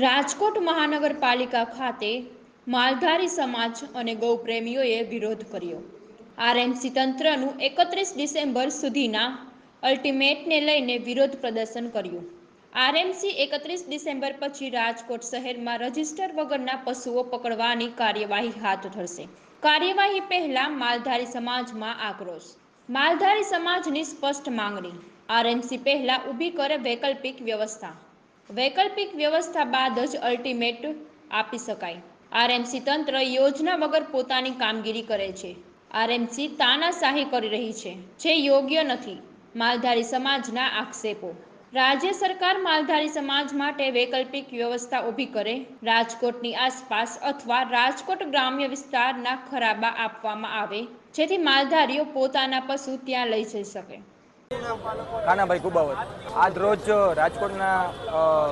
રાજકોટ મહાનગરપાલિકા ખાતે માલધારી સમાજ અને ગૌપ્રેમીઓએ વિરોધ કર્યો. આરએમસી તંત્રનું એકત્રીસ ડિસેમ્બર સુધીના અલ્ટિમેટને લઈને વિરોધ પ્રદર્શન કર્યું. આરએમસી એકત્રીસ ડિસેમ્બર પછી રાજકોટ શહેરમાં રજિસ્ટર વગરના પશુઓ પકડવાની કાર્યવાહી હાથ ધરશે. કાર્યવાહી પહેલા માલધારી સમાજમાં આક્રોશ. માલધારી સમાજની સ્પષ્ટ માંગણી. આરએમસી પહેલા ઊભી કરે વૈકલ્પિક વ્યવસ્થા. વૈકલ્પિક વ્યવસ્થા બાદ જ અલ્ટિમેટ આપી શકાય. આરએમસી તંત્ર યોજના વગર પોતાની કામગીરી કરે છે. આરએમસી તાનાશાહી કરી રહી છે, જે યોગ્ય નથી. માલધારી સમાજના આક્ષેપો. રાજ્ય સરકાર માલધારી સમાજ માટે વૈકલ્પિક વ્યવસ્થા ઊભી કરે, રાજકોટની આસપાસ અથવા રાજકોટ ગ્રામ્ય વિસ્તારના ખરાબા આપવામાં આવે, જેથી માલધારીઓ પોતાના પશુ ત્યાં લઈ જઈ શકે. કાનાભાઈ કુબાવત. આજ રોજ રાજકોટના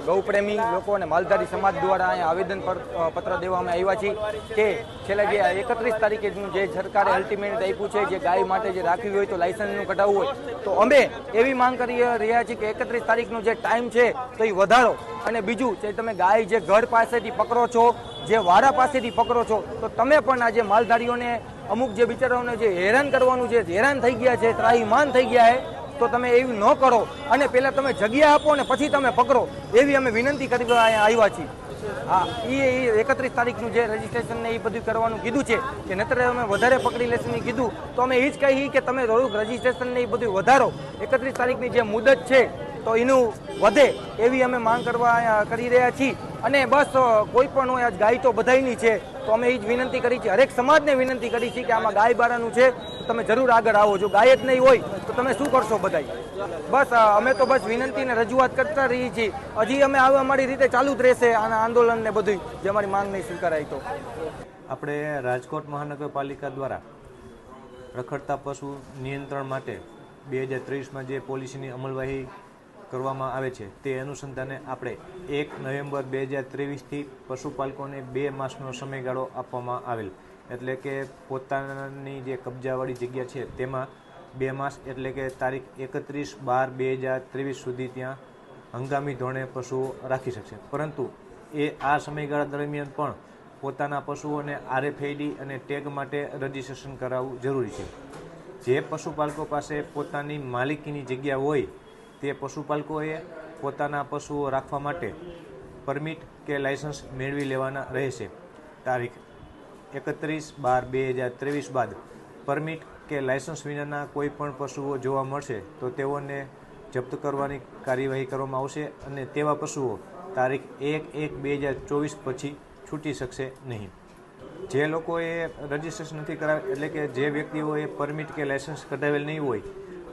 ગૌપ્રેમી લોકો અને માલધારી સમાજ દ્વારા અહીંયા આવેદન પત્ર દેવામાં આવ્યા છીએ કે છેલ્લા જે એકત્રીસ તારીખેનું જે સરકારે અલ્ટિમેટ આપ્યું છે, જે ગાય માટે જે રાખવી હોય તો લાયસન્સનું કઢાવવું હોય. તો અમે એવી માંગ કરી રહ્યા છીએ કે એકત્રીસ તારીખનો જે ટાઈમ છે, તો એ વધારો. અને બીજું જે તમે ગાય જે ઘર પાસેથી પકડો છો, જે વાડા પાસેથી પકડો છો, તો તમે પણ આજે માલધારીઓને અમુક જે બિચારાઓને જે હેરાન કરવાનું છે હેરાન થઈ ગયા છે, ત્રાહીમાન થઈ ગયા છે તો તમે એવું ન કરો. અને પહેલાં તમે જગ્યા આપો અને પછી તમે પકડો. એવી અમે વિનંતી કરી આવ્યા છીએ. હા એ એકત્રીસ તારીખનું જે રજીસ્ટ્રેશન એ બધું કરવાનું કીધું છે, કે નહીતર અમે વધારે પકડી લેશું કીધું. તો અમે એ જ કહીએ કે તમે થોડુંક રજીસ્ટ્રેશન એ બધું વધારો. એકત્રીસ તારીખની જે મુદત છે, તો એનું વધે એવી અમે માંગ કરવા કરી રહ્યા છીએ. અને બસ કોઈ પણ હોય, આજ ગાય તો બધાની છે, તો અમે એ જ વિનંતી કરી છે. હરેક સમાજને વિનંતી કરી છે કે આમાં ગાય બારાનું છે તો તમે જરૂર આગળ આવો. જો ગાય જ નહીં હોય, તો તમે શું કરશો બધાય? બસ અમે તો બસ વિનંતી ને રજૂઆત કરતા રહીએ છીએ. હજી અમે આવા અમારી રીતે ચાલુ જ રહેશે આના આંદોલન ને બધું જે અમારી માંગ નહીં સ્વીકારાય તો. આપણે રાજકોટ મહાનગરપાલિકા દ્વારા રખડતા પશુ નિયંત્રણ માટે બે હજાર ત્રીસમાં જે પોલિસીની અમલવાહી કરવામાં આવે છે, તે અનુસંધાને આપણે એક નવેમ્બર બે હજાર ત્રેવીસથી પશુપાલકોને બે માસનો સમયગાળો આપવામાં આવેલ. એટલે કે પોતાની જે કબજાવાળી જગ્યા છે, તેમાં બે માસ એટલે કે તારીખ એકત્રીસ બાર બે હજાર ત્રેવીસ સુધી ત્યાં હંગામી ધોરણે પશુઓ રાખી શકશે. પરંતુ એ આ સમયગાળા દરમિયાન પણ પોતાના પશુઓને આરએફઆઈડી અને ટેગ માટે રજીસ્ટ્રેશન કરાવવું જરૂરી છે. જે પશુપાલકો પાસે પોતાની માલિકીની જગ્યા હોય, તે પશુપાલકોએ પોતાના પશુઓ રાખવા માટે પરમિટ કે લાયસન્સ મેળવી લેવાના રહેશે. તારીખ એકત્રીસ બાર બે હજાર ત્રેવીસ બાદ પરમિટ કે લાયસન્સ વિનાના કોઈ પણ પશુઓ જોવા મળશે, તો તેઓને જપ્ત કરવાની કાર્યવાહી કરવામાં આવશે અને તેવા પશુઓ તારીખ એક એક બે હજાર ચોવીસ પછી છૂટી શકશે નહીં. જે લોકોએ રજિસ્ટ્રેશન નથી કરાવે એટલે કે જે વ્યક્તિઓએ પરમિટ કે લાયસન્સ કઢાવેલ નહીં હોય,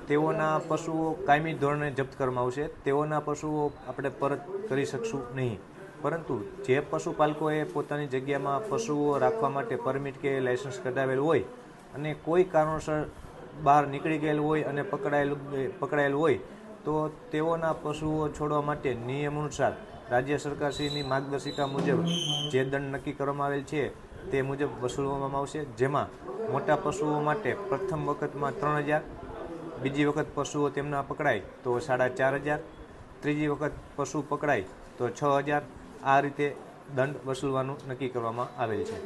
તેઓના પશુઓ કાયમી ધોરણે જપ્ત કરવામાં આવશે. તેઓના પશુઓ આપણે પરત કરી શકશું નહીં. પરંતુ જે પશુપાલકોએ પોતાની જગ્યામાં પશુઓ રાખવા માટે પરમિટ કે લાયસન્સ કઢાવેલ હોય અને કોઈ કારણોસર બહાર નીકળી ગયેલ હોય અને પકડાયેલું, પકડાયેલ હોય, તો તેઓના પશુઓ છોડવા માટે નિયમ અનુસાર રાજ્ય સરકારશ્રીની માર્ગદર્શિકા મુજબ જે દંડ નક્કી કરવામાં આવેલ છે, તે મુજબ વસૂલવામાં આવશે. જેમાં મોટા પશુઓ માટે પ્રથમ વખતમાં ત્રણ હજાર, બીજી વખત પશુઓ તેમના પકડાય તો સાડા ચાર હજાર, ત્રીજી વખત પશુ પકડાય તો છ હજાર આ રીતે દંડ વસૂલવાનું નક્કી કરવામાં આવેલ છે.